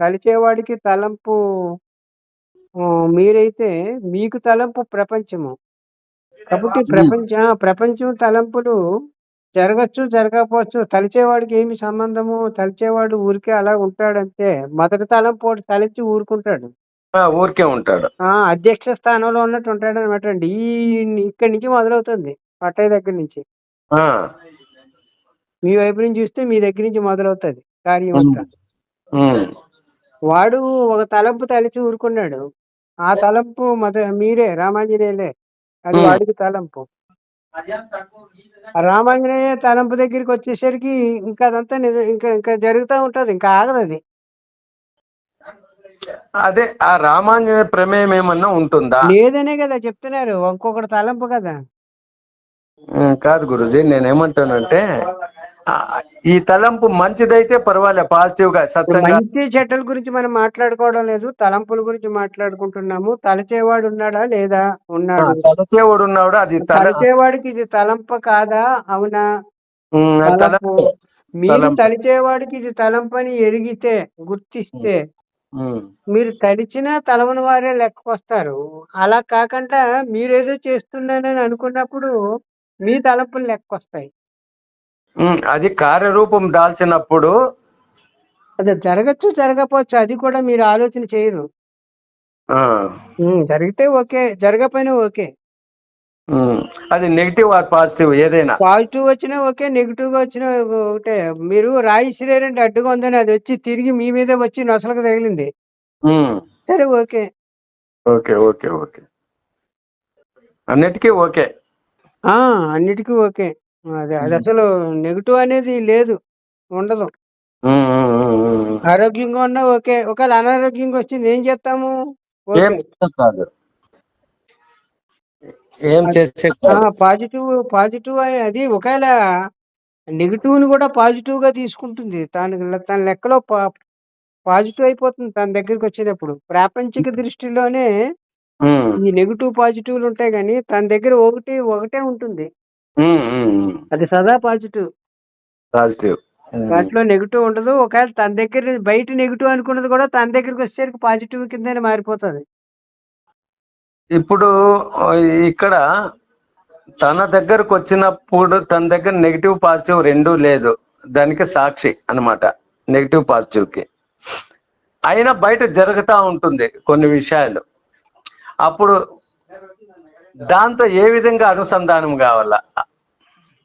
తలిచేవాడికి తలంపు ఆహ్, మీరైతే మీకు తలంపు ప్రపంచము. కాబట్టి హ్మ్. ప్రపంచ ఆ! ప్రపంచం తలంపులు జరగచ్చు, జరగకపోవచ్చు. తలిచేవాడికి ఏమి సంబంధము? తలిచేవాడు ఊరికే అలా ఉంటాడంతే. మొదటి తలంపు ఒకటి తలిచి ఊరుకుంటాడు. ఆ! ఊరికే ఉంటాడు. ఆ! అధ్యక్ష స్థానంలో ఉన్నట్టు ఉంటాడనమాటండి. ఈ ఇక్కడి నుంచి మొదలవుతుంది. పట్టయ్య దగ్గర నుంచి. ఆ! మీ వైపు నుంచి చూస్తే మీ దగ్గర నుంచి మొదలవుతది కార్యం హ్మ్. అంతా. హ్మ్. వాడు ఒక తలంపు తలిచి ఊరుకున్నాడు. ఆ తలంపు మొద మీరే రామాంజనేయులే. అది. వాడికి తలంపు. రామాంజనేయ తలంపు దగ్గరికి వచ్చేసరికి ఇంకా అదంతా నిజం ఇంకా ఇంకా జరుగుతా ఉంటది. ఇంకా ఆగదది. అదే ఆ రామాంజనేయ ప్రమేయం ఏమన్నా ఉంటుందా? లేదనే కదా చెప్తున్నారు. ఇంకొకటి తలంపు కదా! కాదు గురూజీ నేనేమంటానంటే ఈ తలంపు మంచిదైతే పర్వాలే పాజిటివ్‌గా ఇప్పుడు సత్సంగా మంచి చెడ్డల గురించి మనం మాట్లాడుకోవడం లేదు. తలంపుల గురించి మాట్లాడుకుంటున్నాము. తలచేవాడు ఉన్నాడా? లేదా? ఉన్నాడు. తలచేవాడు ఉన్నాడు అది తల తలచేవాడికి ఇది తలంప కాదా? అవునా? తలంపు. మీరు. తలిచేవాడికి ఇది తలంపని ఎరిగితే, గుర్తిస్తే. మీరు తలిచినా తలవని వారే లెక్కకొస్తారు. అలా కాకుండా మీరేదో చేస్తున్నానని అనుకున్నప్పుడు మీ తలంపులు లెక్కొస్తాయి. అది కార్యరూపం దాల్చినప్పుడు అది జరగచ్చు, జరగకపోవచ్చు. అది కూడా మీరు ఆలోచన చేయరు. జరిగితే ఓకే. జరగకపోయినా ఓకే. అది నెగెటివ్ ఆర్ పాజిటివ్ ఏదైనా. పాజిటివ్ వచ్చినా ఓకే. నెగెటివ్‌గా వచ్చినా ఒకటే. మీరు రాయి ఇసిరారండి అడ్డుగా ఉందని అదొచ్చి తిరిగి మీ మీదే వచ్చి నొసలుకు తగిలింది. సరే ఓకే. ఓకే. ఓకే. ఓకే. అన్నిటికీ ఓకే. అన్నిటికి ఓకే. అది హ్మ్. అదసలు నెగెటివ్ అనేది లేదు. ఉండదు. హ్మ్. హ్మ్. హ్మ్. హ్మ్. హ్మ్. ఆరోగ్యంగా ఉన్నా ఓకే. ఒకవేళ అనారోగ్యంగా వచ్చింది ఏం చేస్తాము? ఏం ఓకే. చేసేది కాదు. ఏం అది చేసేది ఆ! కాదు. పాజిటివ్ పాజిటివ్ అది ఒకేళ నెగెటివ్‌ని కూడా పాజిటివ్‌గా తీసుకుంటుంది. తనకి తన లెక్కలో పా పాజిటివ్ అయిపోతుంది తన దగ్గరికొచ్చేటప్పుడు. ప్రాపంచిక దృష్టిలోనే హ్మ్. ఈ నెగెటివ్, పాజిటివ్‌లు ఉంటాయి గానీ, తన దగ్గర ఒకటి ఒకటే ఉంటుంది. అది సదా పాజిటివ్. పాజిటివ్. దాంట్లో నెగెటివ్ ఉండదు. ఒకవేళ తన దగ్గర బయట నెగెటివ్ అనుకున్నది కూడా తన దగ్గరికొచ్చేసరికి పాజిటివ్ కిందనే మారిపోతది. ఇప్పుడు ఇక్కడ తన దగ్గరకొచ్చినప్పుడు తన దగ్గర నెగెటివ్, పాజిటివ్ రెండూ లేదు. దానికి సాక్షి అన్నమాట. నెగెటివ్, పాజిటివ్‌కి. అయినా బయట జరుగుతా ఉంటుంది కొన్ని విషయాలు. అప్పుడు దాంతో ఏ విధంగా అనుసంధానం కావాలా?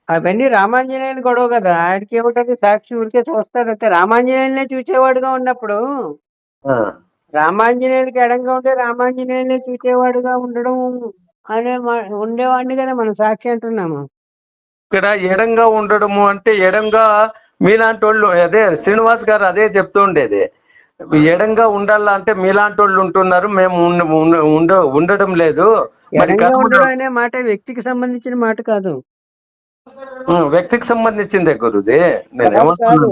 అవన్నీ రామాంజనేయులు గొడవ కదా! ఆడికి ఏముంటది సాక్షి ఊరికే చూస్తాడంతే. రామాంజనేయులనే చూచేవాడుగా ఉన్నప్పుడు, ఆ! రామాంజనేయులకి ఎడంగా ఉంటే రామాంజనేయులనే చూచేవాడుగా ఉండడం అనే ఉండేవాడిని కదా మనం సాక్షి అంటున్నాము. ఇక్కడ ఎడంగా ఉండడము అంటే ఎడంగా మీలాంటోళ్ళు అదే శ్రీనివాస్ గారు అదే చెప్తూ ఉండేది. ఎడంగా ఉండాలా అంటే మీలాంటోళ్ళు ఉంటున్నారు. మేము ఉండ ఉండడం లేదు. మరి ఉండడం అనే మాట వ్యక్తికి సంబంధించిన మాట కాదు. వ్యక్తికి సంబంధించిందే గురూజీ. కాదు.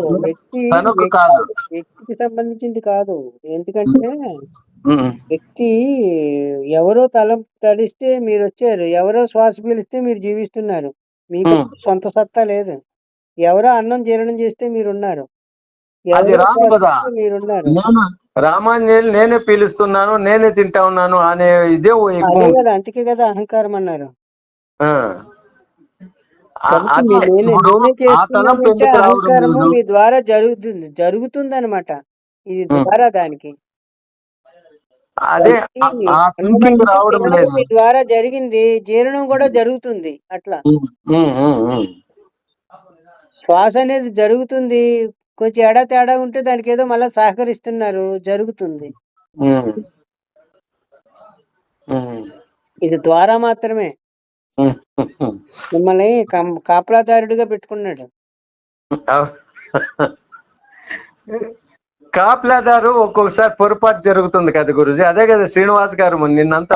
కాదు. వ్యక్తికి సంబంధించింది కాదు. ఎందుకంటే. వ్యక్తి ఎవరో తలం తలిస్తే మీరొచ్చారు. ఎవరో శ్వాస పీలిస్తే మీరు జీవిస్తున్నారు. మీకు. సొంత సత్తా లేదు. ఎవరో అన్నం జీర్ణం చేస్తే మీరున్నారు. మీరున్నారు. రామాంజనేయులు నేనే పీలుస్తున్నాను, నేనే తింటా ఉన్నాను అనే ఇదే ఎక్కువ ఉంది. కదా! అందుకే కదా అహంకారం అన్నారు. మీ అహంకారము ద్వారా జరుగుతుంది. జరుగుతుందనమాట. ఇది హ్మ్. ద్వారా దానికి. అదే రావడం లేదు. మీ ద్వారా జరిగింది. జీర్ణం కూడా జరుగుతుంది. అట్లా. శ్వాస అనేది జరుగుతుంది. కొంచెం ఎడా తేడా ఉంటే దానికేదో మళ్ళా సహకరిస్తున్నారు. జరుగుతుంది. ఇది ద్వారా మాత్రమే. మిమ్మల్ని కాపలాదారుడిగా పెట్టుకున్నాడు. కాపలాదారు ఒక్కొక్కసారి పొరపాటు జరుగుతుంది కదా గురుజీ అదే కదా శ్రీనివాస్ గారు నిన్నంతా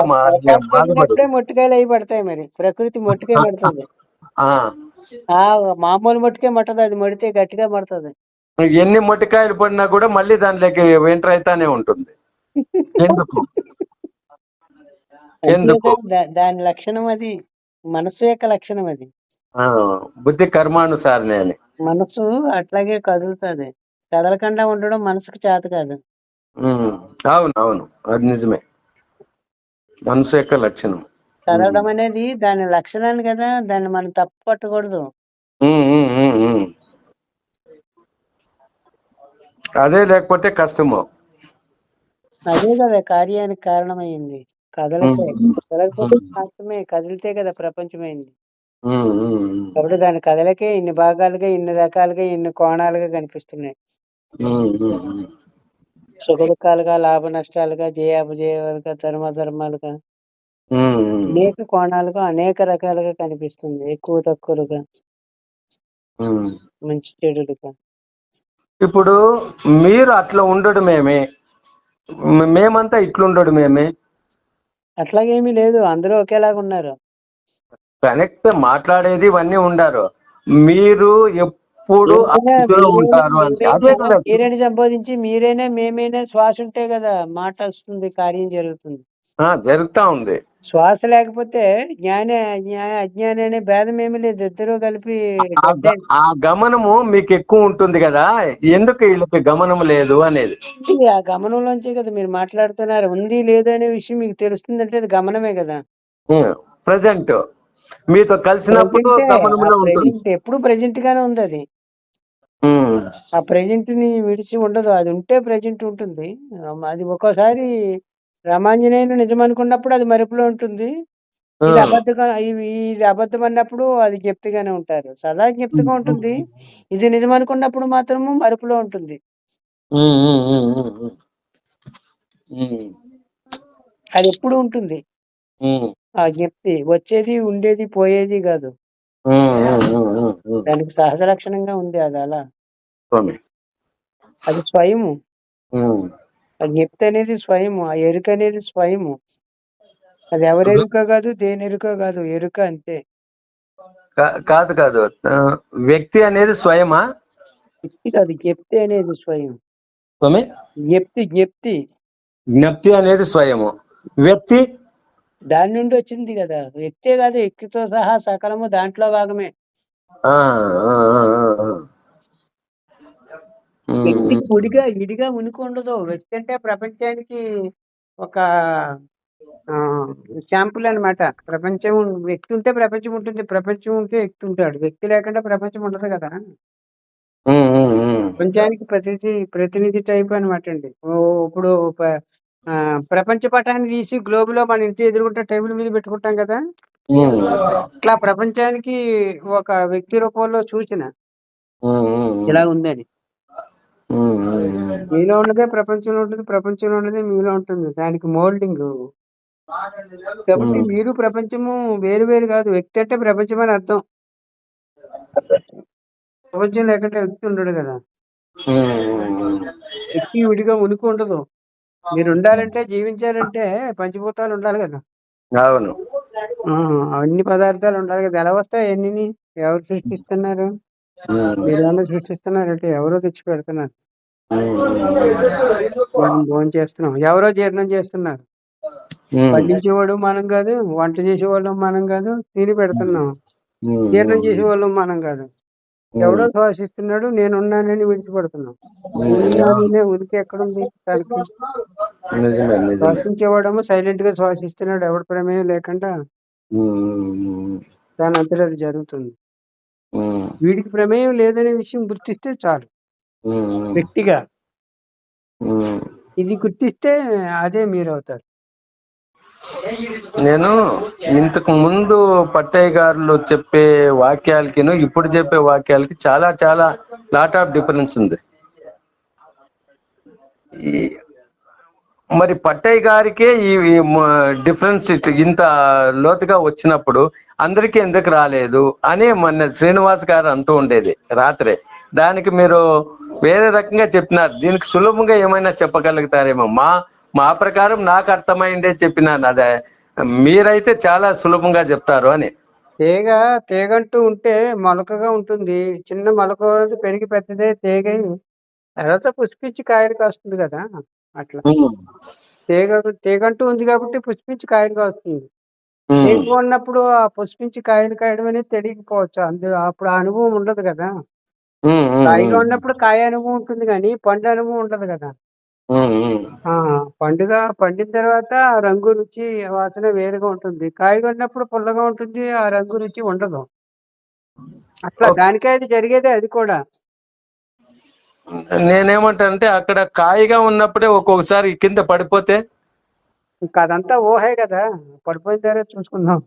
మొట్టికాయలు అయి పడతాయి మరి. ప్రకృతి మొట్టికాయ పడుతుంది. మామూలు మొట్టికాయ మట్టదు. అది మడితే గట్టిగా పడుతుంది. ఎన్ని మొట్టికాయలు పడినా కూడా మళ్ళీ దాంట్లోకి ఎంటర్ అయితానే ఉంటుంది ఎందుకు ఎందుకు దాని లక్షణం అది. మనస్సు యొక్క లక్షణం అది. బుద్ధి కర్మానుసారనే అని మనసు అట్లాగే కదులుతుంది. కదలకుండా ఉండడం మనసుకు చేత కాదు. అవును అవును అది నిజమే మనసు యొక్క లక్షణం చదవడం అనేది దాని లక్షణాన్ని కదా దాన్ని మనం తప్పు పట్టకూడదు. అదే లేకపోతే కష్టము. అదే కదా కార్యానికి కారణమైంది. కదలతే కదలకపోతే శాస్త్రమే కదిలితే కదా ప్రపంచమైంది. కాబట్టి దాని కదలకే ఇన్ని భాగాలుగా ఇన్ని రకాలుగా ఇన్ని కోణాలుగా కనిపిస్తున్నాయి. ఉమ్, ఉమ్, ఉమ్. సుఖ దుఃఖాలుగా లాభ నష్టాలుగా జయాపజయాలుగా ధర్మ ధర్మాలుగా అనేక కోణాలుగా అనేక రకాలుగా కనిపిస్తుంది. ఎక్కువ తక్కువలుగా. ఉమ్. మంచి చెడులుగా. ఇప్పుడు మీరు అట్లా ఉండడమేమి మ- మేమంతా ఇట్లుండడమేమి అట్లాగేమీ లేదు అందరూ ఒకేలాగా ఉన్నారు. కనెక్ట్ మాట్లాడేది ఇవన్నీ ఉండారు. మీరు ఎప్పుడు ఉంటారు అంటే అదే మీరైనా కదా. మీరైనా సంబోధించి మీరైనా మేమైనా శ్వాస ఉంటే కదా మాట వస్తుంది కార్యం జరుగుతుంది. ఆ, జరుగుతా ఉంది. శ్వాస లేకపోతే జ్ఞాన జ్ఞా- అజ్ఞాని అనే భేదం ఏమీ లేదు. ఇద్దరు కలిపి ఆ గ- ఆ గమనము మీకు ఎక్కువ ఉంటుంది కదా? ఎందుకు వీళ్ళకి గమనం లేదు అనేది. ఆ గమనంలోంచే కదా మీరు మాట్లాడుతున్నారు. ఉంది లేదు అనే విషయం మీకు తెలుస్తుందంటే అది గమనమే కదా. ప్రజెంట్. మీతో కలిసినప్పుడు గమనంలో ఉంటుంది. ప్రెజెంట్ ఎప్పుడు ప్రెజెంట్ గానే ఉంది అది. ఉమ్, ఆ ప్రెజెంట్ని విడిచి ఉండదు. అది ఉంటే ప్రెజెంట్ ఉంటుంది. ఆ, అది ఒక్కోసారి రామాంజనేయులు నిజం అనుకున్నప్పుడు అది మరుపులో ఉంటుంది. ఇది అబద్ధంగా ఇది అబద్ధం అన్నప్పుడు అది జ్ఞప్తిగానే ఉంటారు. సదా జ్ఞప్తిగా ఉంటుంది. ఇది నిజం అనుకున్నప్పుడు మాత్రము మరుపులో ఉంటుంది. అది ఎప్పుడు ఉంటుంది. ఆ జ్ఞప్తి వచ్చేది ఉండేది పోయేది కాదు. దానికి సహజ లక్షణంగా ఉంది అది అలా. అది స్వయము. ఆ జ్ఞప్తి అనేది స్వయము ఆ ఎరుక అనేది స్వయము. అది ఎవరి ఎరుక కాదు దేని ఎరుక కాదు ఎరుక అంతే. కాదు కాదు. వ్యక్తి అనేది స్వయమా? జ్ఞప్తి కాదు జ్ఞప్తి అనేది స్వయం స్వామి? జ్ఞప్తి జ్ఞప్తి. జ్ఞప్తి అనేది స్వయము. వ్యక్తి? దాని నుండి వచ్చింది కదా. వ్యక్తే కాదు వ్యక్తితో సహా సకలము దాంట్లో భాగమే. వ్యక్తికి విడిగా విడిగా ఉనికి ఉండదు వ్యక్తి అంటే ప్రపంచానికి ఒక శాంపుల్ అన్నమాట. ప్రపంచం వ్యక్తి ఉంటే ప్రపంచం ఉంటుంది ప్రపంచం ఉంటే వ్యక్తి ఉంటాడు. వ్యక్తి లేకుండా ప్రపంచం ఉండదు కదా. ప్రపంచానికి ప్రతినిధి ప్రతినిధి టైప్ అనమాట అండి. ఓ ఇప్పుడు ప్రపంచ పటాన్ని తీసి గ్లోబ్లో మన ఇంటి ఎదురుకుంటే టేబుల్ మీద పెట్టుకుంటాం కదా? ఇట్లా ప్రపంచానికి ఒక వ్యక్తి రూపంలో సూచన. ఇలా ఉందని. మీలో ఉన్నదే ప్రపంచంలో ఉంటుంది ప్రపంచంలో ఉన్నదే మీలో ఉంటుంది. దానికి మోల్డింగ్ కాబట్టి. మీరు ప్రపంచము వేరు వేరు కాదు. వ్యక్తి అంటే ప్రపంచం అని అర్థం. ప్రపంచం లేకుంటే వ్యక్తి ఉండడు కదా. వ్యక్తి విడిగా ఉనికి ఉండదు. మీరు ఉండాలంటే జీవించాలంటే పంచభూతాలు ఉండాలి కదా. అవును. అన్ని పదార్థాలు ఉండాలి కదా. ఎలా వస్తాయి ఎన్ని ఎవరు సృష్టిస్తున్నారు? ఉమ్, మీరు ఏమన్నా సృష్టిస్తున్నారంటే ఎవరో తెచ్చి పెడుతున్నారు మనం భోజనం చేస్తున్నాం. ఎవరో జీర్ణం చేస్తున్నారు. పండించేవాడు మనం కాదు వంట చేసేవాళ్ళు మనం కాదు తిని పెడుతున్నాం. జీర్ణం చేసేవాళ్ళు మనం కాదు. ఎవడో శ్వాసిస్తున్నాడు నేను ఉన్నానని విడిచిపెడుతున్నాం నేనున్నాననే ఉనికి ఎక్కడుంది? శ్వాసించేవాడేమో సైలెంట్గా శ్వాసిస్తున్నాడు ఎవడి ప్రమేయం లేకుండా. దాని అంతటా అది జరుగుతుంది. వీడికి ప్రమేయం లేదనే విషయం గుర్తిస్తే చాలు. వ్యక్తిగా. ఇది గుర్తిస్తే అదే మీరు అవుతారు నేను ఇంతకు ముందు పట్టయ్య గారు చెప్పే వాక్యాలకిను ఇప్పుడు చెప్పే వాక్యాలకి చాలా చాలా లాట్ ఆఫ్ డిఫరెన్స్ ఉంది. ఈ మరి పట్టయ్య గారికే ఈ డిఫరెన్స్ ఇంత లోతుగా వచ్చినప్పుడు అందరికీ ఎందుకు రాలేదు అని మొన్న శ్రీనివాస్ గారు అంటూ ఉండేది రాత్రే. దానికి మీరు వేరే రకంగా చెప్పినారు. దీనికి సులభంగా ఏమైనా చెప్పగలుగుతారేమో. మా మా ప్రకారం నాకు అర్థమైందే చెప్పినాను. అదే మీరైతే చాలా సులభంగా చెప్తారు అని. తీగ తీగంటూ ఉంటే మొలకగా ఉంటుంది. చిన్న మొలక పెరిగి పెద్దదే తీగ తర్వాత పుష్పించి కాయలు కాస్తుంది కదా అట్లా. తీగ తీగంటూ ఉంది కాబట్టి పుష్పించి కాయలు కాస్తుంది. తీగ ఉన్నప్పుడు ఆ పుష్పించి కాయలు కాయడం అనేది తెలియకపోవచ్చు. అందు అప్పుడు ఆ అనుభవం ఉండదు కదా. కాయగా ఉన్నప్పుడు కాయ అనుభవం ఉంటుంది కానీ పండు అనుభవం ఉండదు కదా. ఆ పండుగ పండిన తర్వాత ఆ రంగు రుచి వాసన వేరుగా ఉంటుంది. కాయ కొన్నప్పుడు పుల్లగా ఉంటుంది ఆ రంగు రుచి ఉండదు. అట్లా. దానికే అది జరిగేదే అది కూడా. నేనేమంటానంటే అక్కడ కాయగా ఉన్నప్పుడే ఒక్కొక్కసారి కింద పడిపోతే ఇంకా అదంతా ఊహే కదా. పడిపోయిన తర్వాత చూసుకుందాం.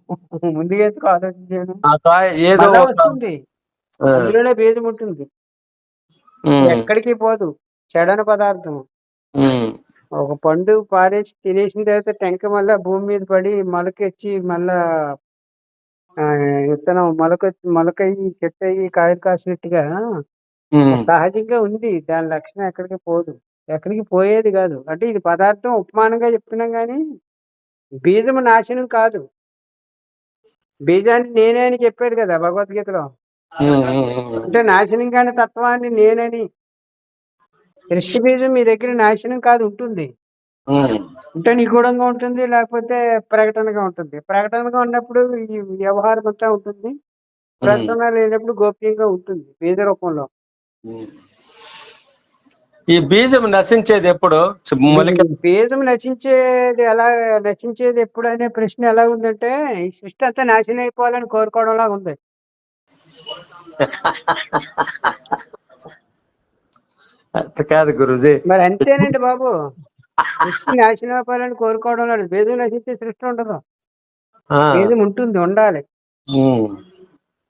ముందుగా ఎందుకు ఆలోచించాను? ఏదో వస్తుంది. అందులోనే బీజం ఉంటుంది. ఎక్కడికి పోదు. చెడన పదార్థం. ఒక పండు పారేసి తినేసిన తర్వాత టెంక మళ్ళా భూమి మీద పడి మొలకెచ్చి మళ్ళా విత్తనం మొలక మొలకయ్యి చెట్టు అయ్యి కాయలు కాసినట్టుగా సహజంగా ఉంది. దాని లక్షణం ఎక్కడికి పోదు. ఎక్కడికి పోయేది కాదు. అంటే ఇది పదార్థం ఉపమానంగా చెప్తున్నాం కానీ బీజము నాశనం కాదు. బీజాన్ని నేనే అని చెప్పాడు కదా భగవద్గీతలో. అంటే నాశనం కాని తత్వాన్ని నేనని సృష్టి బీజం మీ దగ్గర నాశనం కాదు ఉంటుంది. అంటే ఉంటే నిగూఢంగా ఉంటుంది లేకపోతే ప్రకటనగా ఉంటుంది. ప్రకటనగా ఉన్నప్పుడు ఈ వ్యవహారం అంతా ఉంటుంది. ప్రకటన లేనప్పుడు గోప్యంగా ఉంటుంది బీజ రూపంలో ఈ బీజం నశించేది ఎప్పుడు? మొలక బీజం నశించేది ఎలా నశించేది ఎప్పుడు అనే ప్రశ్న ఎలా ఉందంటే ఈ సృష్టి అంతా నాశనం అయిపోవాలని కోరుకోవడం లాగా ఉంది కాదు గురుజీ. మరి అంతేనండి బాబు. సృష్టి నాశనం అయిపోవాలని కోరుకోవడం లేదు బీజం నశించే సృష్టి ఉండదు. బీజం ఉంటుంది ఉండాలి.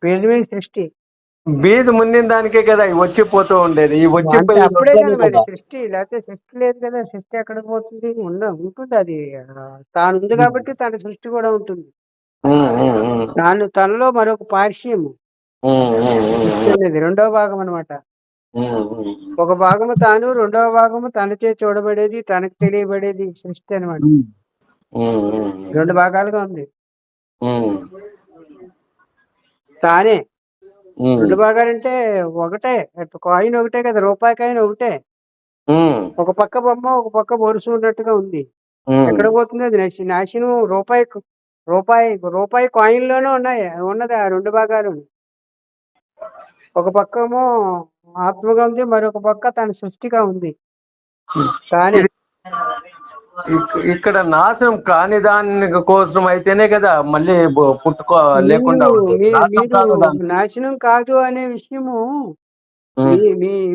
బీజమే సృష్టి. బీజం ఉండిన దానికే కదా ఈ వచ్చిపోతూ ఉండేది. ఈ అంటే వచ్చిపోయి అప్పుడే కదా మరి సృష్టి లేకపోతే సృష్టి లేదు కదా సృష్టి ఎక్కడికి పోతుంది? ఉండ ఉంటుంది అది. ఆ, తాను ఉంది కాబట్టి తన సృష్టి కూడా ఉంటుంది. తాను తనలో మరొక పార్శ్యము సృష్టి అనేది రెండో భాగం అన్నమాట. ఒక భాగము తాను రెండవ భాగము తనచే చూడబడేది తనకు తెలియబడేది సృష్టి అన్నమాట. రెండు భాగాలుగా ఉంది. తానే రెండు భాగాలంటే ఒకటే. కాయిన్ ఒకటే కదా రూపాయి కాయిన్ ఒకటే. ఒక పక్క బొమ్మ ఒక పక్క బొరుసు ఉన్నట్టుగా ఉంది. ఎక్కడ పోతుంది అది? నశి నాశనం రూపాయి రూపాయి రూపాయి కాయిన్లోనే ఉన్నాయి ఉన్నది ఆ రెండు భాగాలు ఒక పక్కమో ఆత్మగా ఉంది మరొక పక్క తన సృష్టిగా ఉంది. కానీ ఇక్కడ నాశనం కాని దాని కోసం అయితేనే కదా మళ్ళీ పుట్టుకో లేకుండా నాశనం కాదు అనే విషయము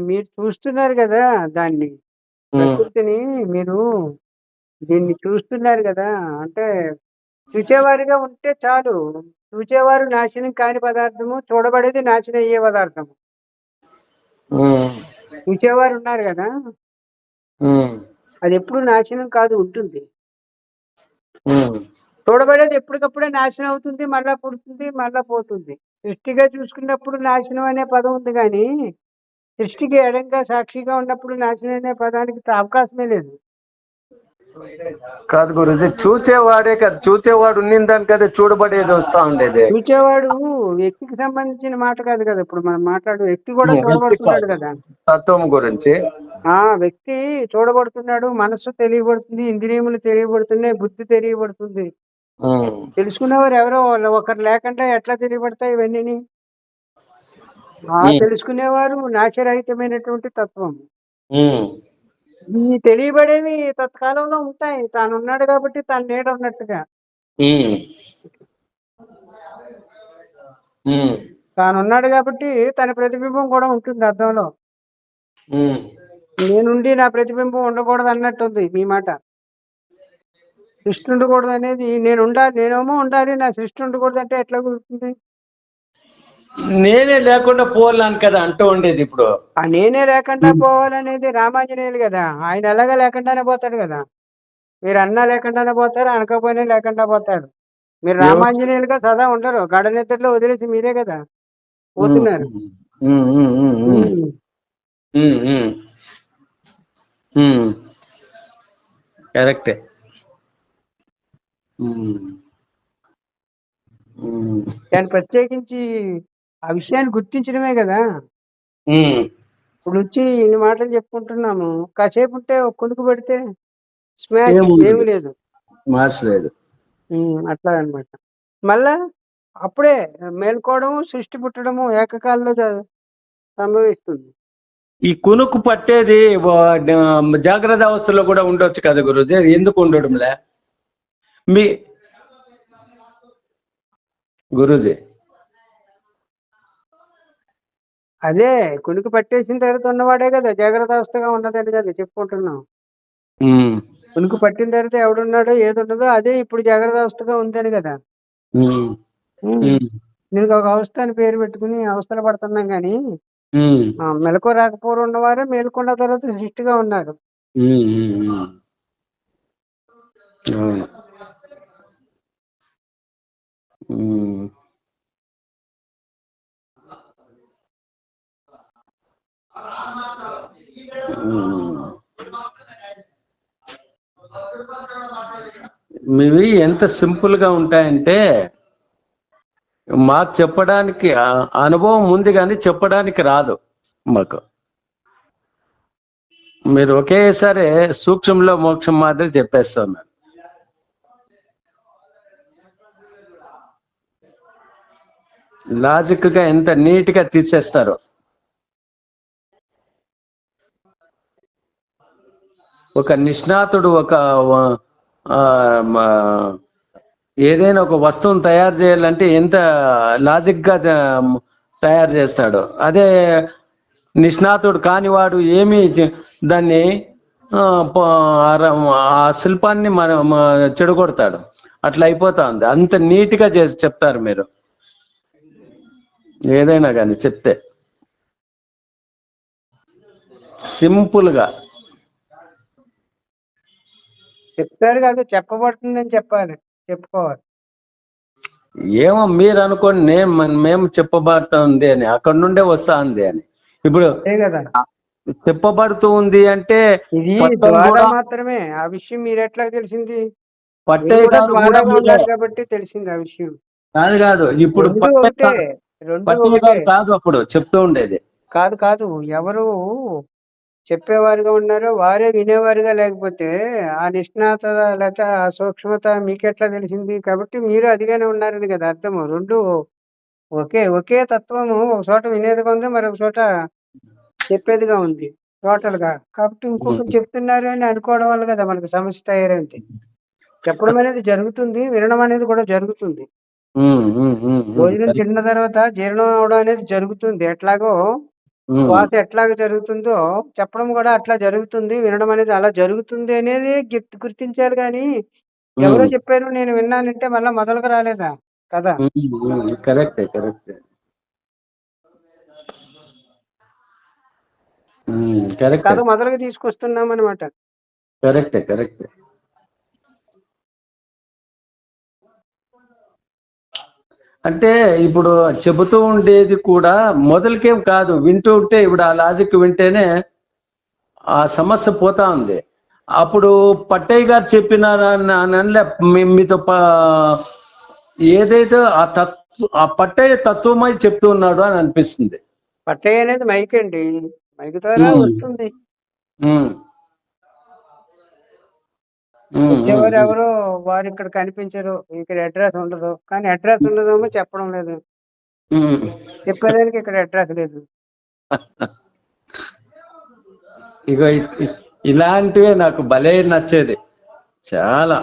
మీరు చూస్తున్నారు కదా దాన్ని. ప్రకృతిని మీరు దీన్ని చూస్తున్నారు కదా అంటే చూచేవారిగా ఉంటే చాలు. చూచేవారు నాశనం కాని పదార్థము చూడబడేది నాశనం అయ్యే పదార్థము. చూచేవారు ఉన్నారు కదా. అది ఎప్పుడు నాశనం కాదు ఉంటుంది. ఉమ్, చూడబడేది ఎప్పటికప్పుడే నాశనం అవుతుంది మళ్ళా పుడుతుంది మళ్ళా పోతుంది. సృష్టిగా చూసుకున్నప్పుడు నాశనం అనే పదం ఉంది కానీ సృష్టికి ఎడంగా సాక్షిగా ఉన్నప్పుడు నాశనం అనే పదానికి అవకాశమే లేదు. కాదు గురుజీ చూచేవాడే కదా చూచేవాడు ఉన్నిన దాని కదా చూడబడేది వస్తా ఉండేది. చూచేవాడు వ్యక్తికి సంబంధించిన మాట కాదు కదా ఇప్పుడు మనం మాట్లాడు వ్యక్తి కూడా చూడబడుతున్నాడు కాదు. కదా. తత్వం గురించి. ఆ వ్యక్తి చూడబడుతున్నాడు మనస్సు తెలియబడుతుంది ఇంద్రియములు తెలియబడుతున్నాయి బుద్ధి తెలియబడుతుంది. ఉమ్, తెలుసుకున్నవారు ఎవరో వాళ్ళు ఒకరు లేకుండా ఎట్లా తెలియబడతాయి ఇవన్నీ ఆ. తెలుసుకునేవారు నాశరహితమైనటువంటి తత్వం. ఈ తెలియబడేవి తత్కాలంలో ఉంటాయి. తాను ఉన్నాడు కాబట్టి తాను నీడ ఉన్నట్టుగా. తాను ఉన్నాడు కాబట్టి తన ప్రతిబింబం కూడా ఉంటుంది అర్థంలో. నేనుండి నా ప్రతిబింబం ఉండకూడదు అన్నట్టుంది మీ మాట. సృష్టి ఉండకూడదు అనేది నేను ఉండాలి నేనేమో ఉండాలి నా సృష్టి ఉండకూడదు అంటే ఎట్లా కుదురుతుంది? నేనే లేకుండా పోవాలని కదా అంటూ ఉండేది ఇప్పుడు. ఆ నేనే లేకుండా పోవాలనేది రామాంజనేయులు కదా. ఆయన ఎలాగా లేకుండానే పోతాడు కదా. మీరు అన్నా లేకుండానే పోతారు అనకపోయినా లేకుండా పోతారు. మీరు? రామాంజనేయులుగా సదా ఉండరు. గడ నిద్రలో వదిలేసి మీరే కదా. పోతున్నారు ఉమ్, ఉమ్, ఉమ్, ఉమ్. ఉమ్, ఉమ్. ఉమ్. కరెక్టే ఉమ్. ఉమ్. దాన్ని ప్రత్యేకించి ఆ విషయాన్ని గుర్తించడమే కదా. ఇప్పుడు వచ్చి ఇన్ని మాటలు చెప్పుకుంటున్నాము. కాసేపు ఉంటే ఒక కొనుక్కు పెడితే స్మాష్? ఏమి లేదు. ఉమ్, అట్లా అన్నమాట. మళ్ళా అప్పుడే మేల్కోవడము సృష్టి పుట్టడము ఏకకాలంలో సంభవిస్తుంది. ఈ కునుకు పట్టేది జాగ్రత్త అవస్థలో కూడా ఉండొచ్చు కదా గురుజీ? ఎందుకు ఉండడంలే? మీ గురుజీ. అదే కునికి పట్టేసిన తర్వాత ఉన్నవాడే కదా జాగ్రత్త అవస్థగా ఉన్నదని కదా చెప్పుకుంటున్నాం. కునికి పట్టిన తర్వాత ఎవడున్నాడో ఏది ఉన్నదో అదే ఇప్పుడు జాగ్రత్త అవస్థగా ఉందని కదా. దీనికి ఒక అవస్థ అని పేరు పెట్టుకుని అవస్థలు పడుతున్నాం కానీ మెలకు రాకపోరు ఉన్నవారే మేలుకున్న తర్వాత సృష్టిగా ఉన్నారు. మీవి ఎంత సింపుల్గా ఉంటాయంటే మాకు చెప్పడానికి అనుభవం ఉంది కానీ చెప్పడానికి రాదు మాకు. మీరు ఒకేసారి సూక్ష్మంలో మోక్షం మాదిరి చెప్పేస్తాను లాజిక్గా ఎంత నీట్గా తీసేస్తారు? ఒక నిష్ణాతుడు ఒక ఏదైనా ఒక వస్తువును తయారు చేయాలంటే ఎంత లాజిక్గా తయారు చేస్తాడు. అదే నిష్ణాతుడు కానివాడు ఏమి దాన్ని ఆ, శిల్పాన్ని మనం చెడగొడతాడు. అట్లా అయిపోతా ఉంది. అంత నీట్గా చేసి చెప్తారు మీరు. ఏదైనా కానీ చెప్తే. సింపుల్గా చెప్తారు కాదు చెప్పబడుతుందని చెప్పాలి. చెప్పుకోవాలి. ఏమో మీరు అనుకోండి నేను మేము చెప్పబడుతుంది అని అక్కడ నుండే వస్తా ఉంది అని. ఇప్పుడు కదా. చెప్పబడుతూ ఉంది అంటే ఇది ద్వారా మాత్రమే. ఆ విషయం మీరు ఎట్లా తెలిసింది? పట్టే కాబట్టి తెలిసింది ఆ విషయం. కాదు కాదు ఇప్పుడు కాదు అప్పుడు చెప్తూ ఉండేది. కాదు కాదు ఎవరు చెప్పేవారుగా ఉన్నారో వారే వినేవారుగా లేకపోతే ఆ నిష్ణాత లేకపోతే ఆ సూక్ష్మత మీకెట్లా తెలిసింది? కాబట్టి మీరు అదిగానే ఉన్నారని కదా అర్థము. రెండు ఒకే ఒకే తత్వము ఒక చోట వినేదిగా ఉంది మరొక చోట చెప్పేదిగా ఉంది టోటల్గా కాబట్టి ఇంకొకరు చెప్తున్నారు అని అనుకోవడం వల్ల కదా మనకు సమస్య తయారైంది. చెప్పడం అనేది జరుగుతుంది వినడం అనేది కూడా జరుగుతుంది. భోజనం తిన్న తర్వాత జీర్ణం అవడం అనేది జరుగుతుంది. ఎట్లాగో శ్వాస ఎట్లాగ జరుగుతుందో చెప్పడం కూడా అట్లా జరుగుతుంది వినడం అనేది అలా జరుగుతుంది అనేది గుర్తించారు కానీ ఎవరో చెప్పారు నేను విన్నానంటే మళ్ళీ మొదలుగా రాలేదా కదా? కరెక్టే కరెక్టే. కరెక్టే. కథ మొదలుగా తీసుకొస్తున్నాం అనమాట కరెక్టే కరెక్టే. అంటే ఇప్పుడు చెబుతూ ఉండేది కూడా మొదలకేం కాదు వింటూ ఉంటే ఇప్పుడు ఆ లాజిక్ వింటేనే ఆ సమస్య పోతా ఉంది. అప్పుడు పట్టయ్య గారు చెప్పినారని అనలే మీ- మీతో ప- ఏదైతే ఆ తత్వ ఆ పట్టయ్య తత్వమై చెప్తూ ఉన్నాడు అని అనిపిస్తుంది. పట్టయ్య అనేది మైక్ అండి. మైక్ ద్వారా. వస్తుంది. ఉమ్. ఉమ్, ఉమ్, వచ్చేవారు ఉమ్. ఎవరు వారు ఇక్కడ కనిపించరు ఇక్కడ అడ్రస్ ఉండదు కానీ అడ్రస్ ఉండదేమో చెప్పడం లేదు. చెప్పేదానికి ఇక్కడ అడ్రస్ లేదు ఇగో ఇలాంటివే నాకు భలే నచ్చేది చాలా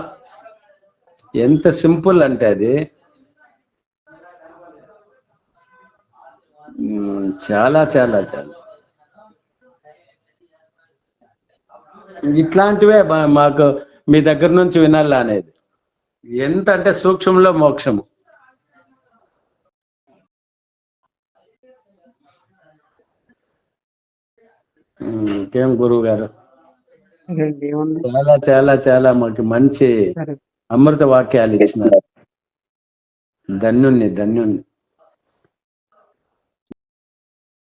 ఎంత సింపుల్ అంటే అది చాలా చాలా చాలా ఇట్లాంటివే మాకు మీ దగ్గర నుంచి వినాలా అనేది? ఎంత అంటే సూక్ష్మంలో మోక్షము. ఇంకేం గురువు గారు చాలా చాలా చాలా మాకు మంచి అమృత వాక్యాలు ఇచ్చినారు. ధన్యుణ్ణి ధన్యుణ్ణి.